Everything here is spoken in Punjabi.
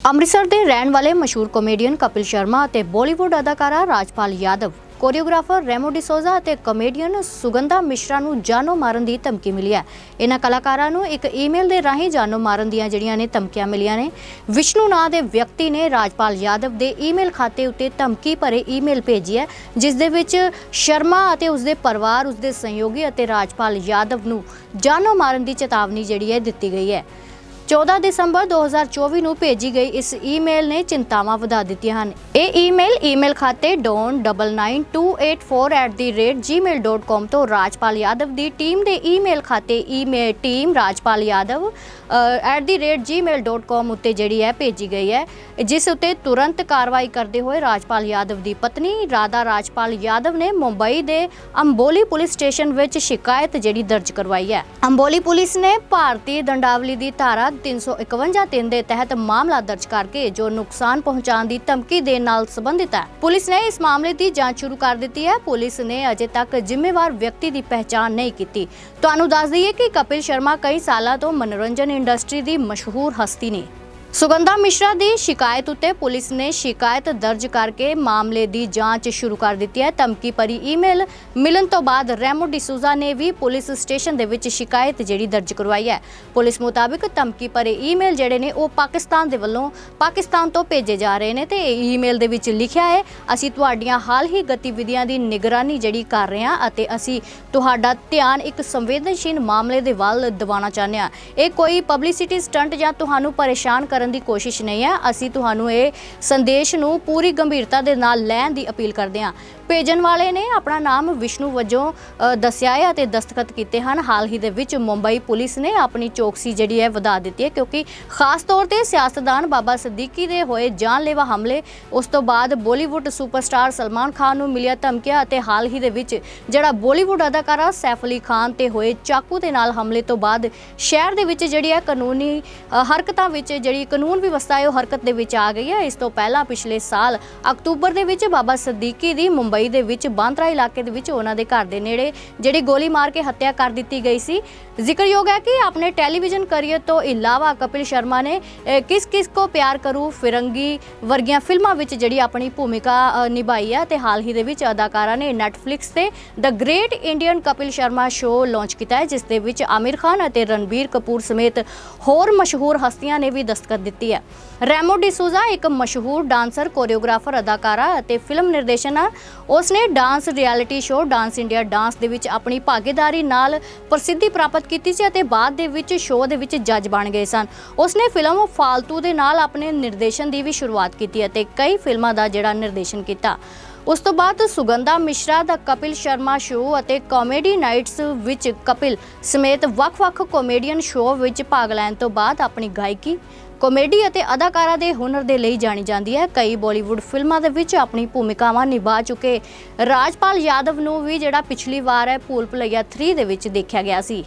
ਅੰਮ੍ਰਿਤਸਰ ਦੇ ਰਹਿਣ ਵਾਲੇ ਮਸ਼ਹੂਰ ਕਾਮੇਡੀਅਨ ਕਪਿਲ ਸ਼ਰਮਾ ਅਤੇ ਬਾਲੀਵੁੱਡ ਅਦਾਕਾਰਾ ਰਾਜਪਾਲ ਯਾਦਵ ਕੋਰੀਓਗ੍ਰਾਫਰ ਰੈਮੋ ਡਿਸੋਜ਼ਾ ਅਤੇ ਕਮੇਡੀਅਨ ਸੁਗੰਧਾ ਮਿਸ਼ਰਾ ਨੂੰ ਜਾਨੋਂ ਮਾਰਨ ਦੀ ਧਮਕੀ ਮਿਲੀ ਹੈ। ਇਹਨਾਂ ਕਲਾਕਾਰਾਂ ਨੂੰ ਇੱਕ ਈਮੇਲ ਦੇ ਰਾਹੀਂ ਜਾਨੋਂ ਮਾਰਨ ਦੀਆਂ ਜਿਹੜੀਆਂ ਨੇ ਧਮਕੀਆਂ ਮਿਲੀਆਂ ਨੇ, ਵਿਸ਼ਨੂੰ ਨਾਂ ਦੇ ਵਿਅਕਤੀ ਨੇ ਰਾਜਪਾਲ ਯਾਦਵ ਦੇ ਈਮੇਲ ਖਾਤੇ ਉੱਤੇ ਧਮਕੀ ਭਰੇ ਈਮੇਲ ਭੇਜੀ ਹੈ, ਜਿਸ ਦੇ ਵਿੱਚ ਸ਼ਰਮਾ ਅਤੇ ਉਸਦੇ ਪਰਿਵਾਰ, ਉਸਦੇ ਸਹਿਯੋਗੀ ਅਤੇ ਰਾਜਪਾਲ ਯਾਦਵ ਨੂੰ ਜਾਨੋਂ ਮਾਰਨ ਦੀ ਚੇਤਾਵਨੀ ਜਿਹੜੀ ਹੈ ਦਿੱਤੀ ਗਈ ਹੈ। 14 ਦਸੰਬਰ 2024 ਨੂੰ ਭੇਜੀ ਗਈ ਇਸ ਈਮੇਲ ਨੇ ਚਿੰਤਾਵਾਂ ਵਧਾ ਦਿੱਤੀਆਂ ਹਨ। ਇਹ ਈਮੇਲ ਈਮੇਲ ਖਾਤੇ don992848@gmail.com ਤੋਂ ਰਾਜਪਾਲ ਯਾਦਵ ਦੀ ਟੀਮ ਦੇ ਈਮੇਲ ਖਾਤੇ email team Rajpal Yadav @gmail.com ਉੱਤੇ ਜਿਹੜੀ ਹੈ ਭੇਜੀ ਗਈ ਹੈ। ਜਿਸ ਉੱਤੇ ਤੁਰੰਤ ਕਾਰਵਾਈ ਕਰਦੇ ਹੋਏ ਰਾਜਪਾਲ ਯਾਦਵ ਦੀ ਪਤਨੀ ਰਾਧਾ ਰਾਜਪਾਲ ਯਾਦਵ ਨੇ ਮੁੰਬਈ ਦੇ ਅੰਬੋਲੀ ਪੁਲਿਸ ਸਟੇਸ਼ਨ ਵਿੱਚ ਸ਼ਿਕਾਇਤ ਜਿਹੜੀ ਦਰਜ ਕਰਵਾਈ ਹੈ। ਅੰਬੋਲੀ ਪੁਲਿਸ ਨੇ ਭਾਰਤੀ ਦੰਡਾਵਲੀ ਦੀ ਧਾਰਾ 351 ਦੇ ਤਹਿਤ ਮਾਮਲਾ ਦਰਜ ਕਰਕੇ ਜੋ ਨੁਕਸਾਨ ਪਹੁੰਚਾਉਣ ਦੀ ਧਮਕੀ ਦੇਣ ਨਾਲ ਸੰਬੰਧਿਤ ਹੈ। ਪੁਲਿਸ ਨੇ ਇਸ ਮਾਮਲੇ ਦੀ ਜਾਂਚ ਸ਼ੁਰੂ ਕਰ ਦਿੱਤੀ ਹੈ। ਪੁਲਿਸ ਨੇ ਅਜੇ ਤੱਕ ਜ਼ਿੰਮੇਵਾਰ ਵਿਅਕਤੀ ਦੀ ਪਹਿਚਾਣ ਨਹੀਂ ਕੀਤੀ। ਤੁਹਾਨੂੰ ਦੱਸ ਦਈਏ ਕਿ ਕਪਿਲ ਸ਼ਰਮਾ ਕਈ ਸਾਲਾਂ ਤੋਂ ਮਨੋਰੰਜਨ ਇੰਡਸਟਰੀ ਦੀ ਮਸ਼ਹੂਰ ਹਸਤੀ ਨੇ। ਸੁਗੰਧਾ ਮਿਸ਼ਰਾ ਦੀ ਸ਼ਿਕਾਇਤ ਉੱਤੇ ਪੁਲਿਸ ਨੇ ਸ਼ਿਕਾਇਤ ਦਰਜ ਕਰਕੇ ਮਾਮਲੇ ਦੀ ਜਾਂਚ ਸ਼ੁਰੂ ਕਰ ਦਿੱਤੀ ਹੈ। ਧਮਕੀ ਭਰੀ ਈਮੇਲ ਮਿਲਣ ਤੋਂ ਬਾਅਦ ਰੈਮੋ ਡਿਸੂਜ਼ਾ ਨੇ ਵੀ ਪੁਲਿਸ ਸਟੇਸ਼ਨ ਦੇ ਵਿੱਚ ਸ਼ਿਕਾਇਤ ਜਿਹੜੀ ਦਰਜ ਕਰਵਾਈ ਹੈ। ਪੁਲਿਸ ਮੁਤਾਬਿਕ ਧਮਕੀ ਭਰੇ ਈਮੇਲ ਜਿਹੜੇ ਨੇ, ਉਹ ਪਾਕਿਸਤਾਨ ਦੇ ਵੱਲੋਂ ਪਾਕਿਸਤਾਨ ਤੋਂ ਭੇਜੇ ਜਾ ਰਹੇ ਨੇ ਤੇ ਇਹ ਈਮੇਲ ਦੇ ਵਿੱਚ ਲਿਖਿਆ ਹੈ, ਅਸੀਂ ਤੁਹਾਡੀਆਂ ਹਾਲ ਹੀ ਗਤੀਵਿਧੀਆਂ ਦੀ ਨਿਗਰਾਨੀ ਜਿਹੜੀ ਕਰ ਰਹੇ ਹਾਂ ਅਤੇ ਅਸੀਂ ਤੁਹਾਡਾ ਧਿਆਨ ਇੱਕ ਸੰਵੇਦਨਸ਼ੀਲ ਮਾਮਲੇ ਦੇ ਵੱਲ ਦਿਵਾਉਣਾ ਚਾਹੁੰਦੇ ਹਾਂ। ਇਹ ਕੋਈ ਪਬਲਿਸਿਟੀ ਸਟੰਟ ਜਾਂ ਤੁਹਾਨੂੰ ਪਰੇਸ਼ਾਨ ਕਰ ਕਰਨ ਦੀ ਕੋਸ਼ਿਸ਼ ਨਹੀਂ ਹੈ। ਅਸੀਂ ਤੁਹਾਨੂੰ ਇਹ ਸੰਦੇਸ਼ ਨੂੰ ਪੂਰੀ ਗੰਭੀਰਤਾ ਦੇ ਨਾਲ ਲੈਣ ਦੀ ਅਪੀਲ ਕਰਦੇ ਹਾਂ। ਭੇਜਣ ਵਾਲੇ ਨੇ ਆਪਣਾ ਨਾਮ ਵਿਸ਼ਨੂੰ ਵਜੋਂ ਦੱਸਿਆ ਹੈ ਅਤੇ ਦਸਤਖਤ ਕੀਤੇ ਹਨ। ਹਾਲ ਹੀ ਦੇ ਵਿੱਚ ਮੁੰਬਈ ਪੁਲਿਸ ਨੇ ਆਪਣੀ ਚੌਕਸੀ ਜਿਹੜੀ ਹੈ ਵਧਾ ਦਿੱਤੀ ਹੈ ਕਿਉਂਕਿ ਖਾਸ ਤੌਰ ਤੇ ਸਿਆਸਤਦਾਨ ਬਾਬਾ ਸਦੀਕੀ ਦੇ ਹੋਏ ਜਾਨਲੇਵਾ ਹਮਲੇ, ਉਸ ਤੋਂ ਬਾਅਦ ਬਾਲੀਵੁੱਡ ਸੁਪਰਸਟਾਰ ਸਲਮਾਨ ਖਾਨ ਨੂੰ ਮਿਲਿਆ ਧਮਕਿਆ ਅਤੇ ਹਾਲ ਹੀ ਦੇ ਵਿੱਚ ਜਿਹੜਾ ਬਾਲੀਵੁੱਡ ਅਦਾਕਾਰਾ ਸੈਫ ਅਲੀ ਖਾਨ ਤੇ ਹੋਏ ਚਾਕੂ ਦੇ ਨਾਲ ਹਮਲੇ ਤੋਂ ਬਾਅਦ ਸ਼ਹਿਰ ਦੇ ਵਿੱਚ ਜਿਹੜੀ ਹੈ ਕਾਨੂੰਨੀ ਹਰਕਤਾਂ ਵਿੱਚ ਜਿਹੜੀ ਕਾਨੂੰਨ ਵਿਵਸਥਾ ਹੈ ਉਹ ਹਰਕਤ ਦੇ ਵਿੱਚ ਆ ਗਈ ਹੈ। ਇਸ ਤੋਂ ਪਹਿਲਾਂ ਪਿਛਲੇ ਸਾਲ ਅਕਤੂਬਰ ਦੇ ਵਿੱਚ ਬਾਬਾ ਸਦੀਕੀ ਦੀ ਮੁੰਬਈ ਦੇ ਵਿੱਚ ਬਾਂਦਰਾ ਇਲਾਕੇ ਦੇ ਵਿੱਚ ਉਹਨਾਂ ਦੇ ਘਰ ਦੇ ਨੇੜੇ ਜਿਹੜੀ ਗੋਲੀ ਮਾਰ ਕੇ ਹੱਤਿਆ ਕਰ ਦਿੱਤੀ ਗਈ ਸੀ। ਜ਼ਿਕਰਯੋਗ ਹੈ ਕਿ ਆਪਣੇ ਟੈਲੀਵਿਜ਼ਨ ਕਰੀਅਰ ਤੋਂ ਇਲਾਵਾ ਕਪਿਲ ਸ਼ਰਮਾ ਨੇ ਕਿਸ ਕਿਸ ਕੋ ਪਿਆਰ ਕਰੂ ਫਿਰੰਗੀ ਵਰਗੀਆਂ ਫਿਲਮਾਂ ਵਿੱਚ ਜਿਹੜੀ ਆਪਣੀ ਭੂਮਿਕਾ ਨਿਭਾਈ ਹੈ ਤੇ ਹਾਲ ਹੀ ਦੇ ਵਿੱਚ ਅਦਾਕਾਰਾ ਨੇ ਨੈਟਫਲਿਕਸ ਤੇ the great Indian Kapil Sharma show launch ਕੀਤਾ ਹੈ, ਜਿਸ ਦੇ ਵਿੱਚ ਆਮਿਰ ਖਾਨ ਅਤੇ ਰਣਬੀਰ ਕਪੂਰ ਸਮੇਤ ਹੋਰ ਮਸ਼ਹੂਰ ਹਸਤੀਆਂ ਨੇ ਵੀ ਦਸਤਖਤ ਦਿੱਤੀ ਹੈ। ਰੈਮੋ ਡਿਸੂਜ਼ਾ ਇੱਕ ਮਸ਼ਹੂਰ ਡਾਂਸਰ, ਕੋਰੀਓਗ੍ਰਾਫਰ, ਅਦਾਕਾਰਾ ਅਤੇ ਫਿਲਮ ਨਿਰਦੇਸ਼ਨ ਉਸਨੇ dance reality show dance India dance ਦੇ ਵਿੱਚ ਆਪਣੀ ਭਾਗੀਦਾਰੀ ਨਾਲ ਪ੍ਰਸਿੱਧੀ ਪ੍ਰਾਪਤ ਕੀਤੀ ਸੀ ਅਤੇ ਬਾਅਦ ਦੇ ਵਿੱਚ ਸ਼ੋਅ ਦੇ ਵਿੱਚ ਜੱਜ ਬਣ ਗਏ ਸਨ। ਉਸਨੇ ਫਿਲਮ ਫਾਲਤੂ ਦੇ ਨਾਲ ਆਪਣੇ ਨਿਰਦੇਸ਼ਨ ਦੀ ਵੀ ਸ਼ੁਰੂਆਤ ਕੀਤੀ ਅਤੇ ਕਈ ਫਿਲਮਾਂ ਦਾ ਜਿਹੜਾ ਨਿਰਦੇਸ਼ਨ ਕੀਤਾ। ਉਸ ਤੋਂ ਬਾਅਦ ਸੁਗੰਧਾ ਮਿਸ਼ਰਾ ਦਾ ਕਪਿਲ ਸ਼ਰਮਾ ਸ਼ੋਅ ਅਤੇ ਕਾਮੇਡੀ ਨਾਈਟਸ ਵਿੱਚ ਕਪਿਲ ਸਮੇਤ ਵੱਖ-ਵੱਖ ਕਾਮੇਡੀਅਨ ਸ਼ੋਅ ਵਿੱਚ ਭਾਗ ਲੈਣ ਤੋਂ ਬਾਅਦ ਆਪਣੀ ਗਾਇਕੀ ਕਾਮੇਡੀ ਅਤੇ ਅਦਾਕਾਰਾ ਦੇ ਹੁਨਰ ਦੇ ਲਈ ਜਾਣੀ ਜਾਂਦੀ ਹੈ। ਕਈ ਬਾਲੀਵੁੱਡ ਫਿਲਮਾਂ ਦੇ ਵਿੱਚ ਆਪਣੀ ਭੂਮਿਕਾਵਾਂ ਨਿਭਾ ਚੁੱਕੇ ਰਾਜਪਾਲ ਯਾਦਵ ਨੂੰ ਵੀ ਜਿਹੜਾ ਪਿਛਲੀ ਵਾਰ ਹੈ ਭੂਲ ਭੁਲਈਆ 3 ਦੇ ਵਿੱਚ ਦੇਖਿਆ ਗਿਆ ਸੀ।